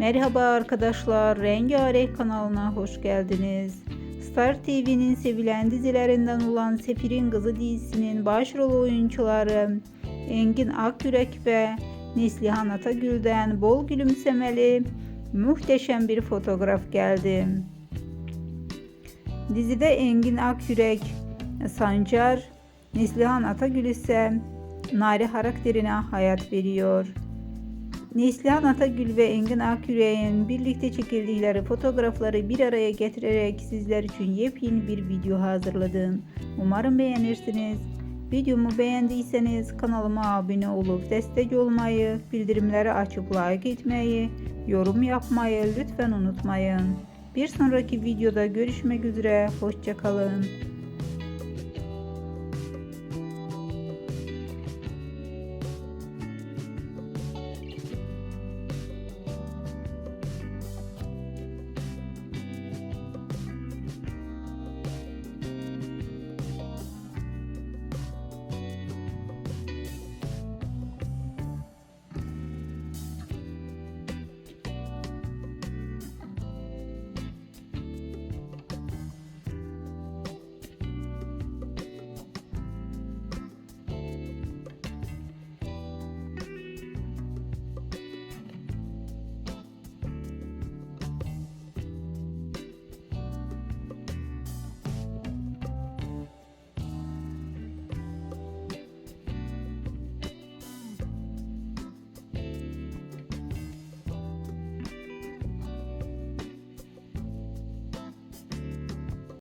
Merhaba arkadaşlar, Rengarenk kanalına hoş geldiniz. Star TV'nin sevilen dizilerinden olan Sefir'in Kızı dizisinin başrol oyuncuları Engin Akyürek ve Neslihan Atagül'den bol gülümsemeli muhteşem bir fotoğraf geldi. Dizide Engin Akyürek, Sancar, Neslihan Atagül ise Nari karakterine hayat veriyor. Neslihan Atagül ve Engin Akyürek'in birlikte çekildikleri fotoğrafları bir araya getirerek sizler için yepyeni bir video hazırladım. Umarım beğenirsiniz. Videomu beğendiyseniz kanalıma abone olup destek olmayı, bildirimleri açıp like etmeyi, yorum yapmayı lütfen unutmayın. Bir sonraki videoda görüşmek üzere, hoşçakalın.